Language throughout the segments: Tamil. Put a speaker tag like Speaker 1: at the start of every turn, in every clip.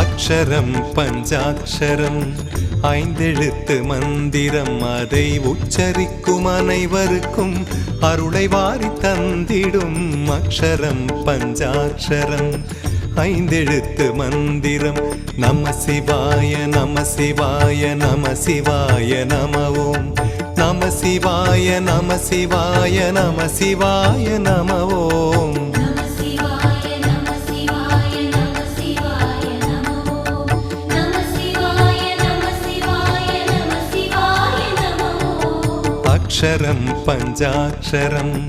Speaker 1: அக்ஷரம் பஞ்சாட்சரம் ஐந்தெழுத்து மந்திரம் அதை உச்சரிக்கும் அனைவருக்கும் அருளை வாரி தந்திடும் அக்ஷரம் பஞ்சாட்சரம் ஐந்தெழுத்து மந்திரம். நம சிவாய நம சிவாய நம சிவாய நம ஓம் நம சிவாய நம சிவாய நம சிவாய நம அக்ஷரம் பஞ்சாட்சரம்.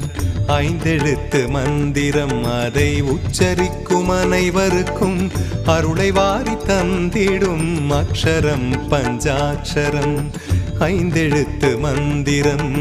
Speaker 1: ஐந்தெழுத்து மந்திரம் அதை உச்சரிக்கும் அனைவருக்கும் அருளை வாரி தந்திடும் அக்ஷரம் பஞ்சாட்சரம். ஐந்தெழுத்து மந்திரம்.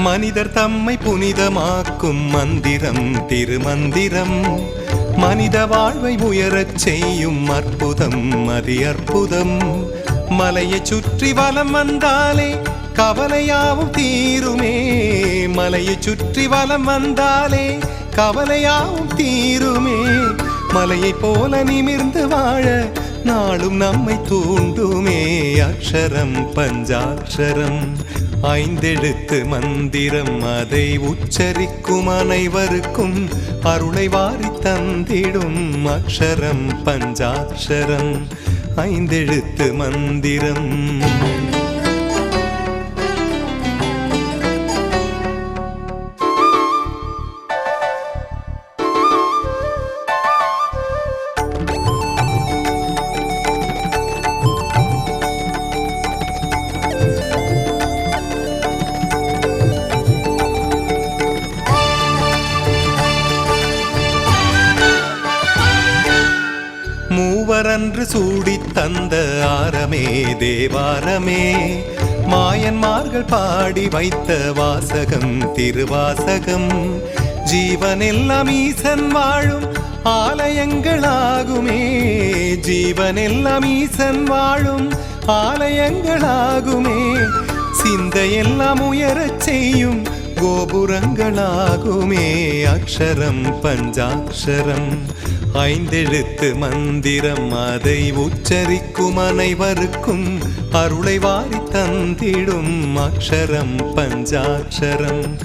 Speaker 1: மனிதர் தம்மை புனிதமாக்கும் மந்திரம் திருமந்திரம். மனித வாழ்வை உயரச் செய்யும் அற்புதம் அதி அற்புதம். மலையை சுற்றி வலம் வந்தாலே கவலையாவும் தீருமே. மலையை சுற்றி வலம் வந்தாலே கவலையாவும் தீருமே. மலையை போல நிமிர்ந்து வாழ நாளும் நம்மை தூண்டுமே. அக்ஷரம் பஞ்சாட்சரம். ஐந்தெழுத்து மந்திரம் அதை உச்சரிக்கும் அனைவருக்கும் அருளை வாரி தந்திடும் அக்ஷரம் பஞ்சாட்சரம். ஐந்தெழுத்து மந்திரம். மூவரன்று சூடித் தந்த ஆரமே தேவாரமே. மாயன்மார்கள் பாடி வைத்த வாசகம் திருவாசகம். ஜீவனெல்லாம் ஈசன் வாழும் ஆலயங்களாகுமே. ஜீவனெல்லாம் ஈசன் வாழும் ஆலயங்களாகுமே. சிந்தையெல்லாம் உயரச் செய்யும் கோபுரங்களாகுமே. அக்ஷரம் பஞ்சாட்சரம். ஐந்தெழுத்து மந்திரம் அதை உச்சரிக்கும் அனைவருக்கும் அருளை வாரி தந்திடும். அக்ஷரம் பஞ்சாட்சரம்.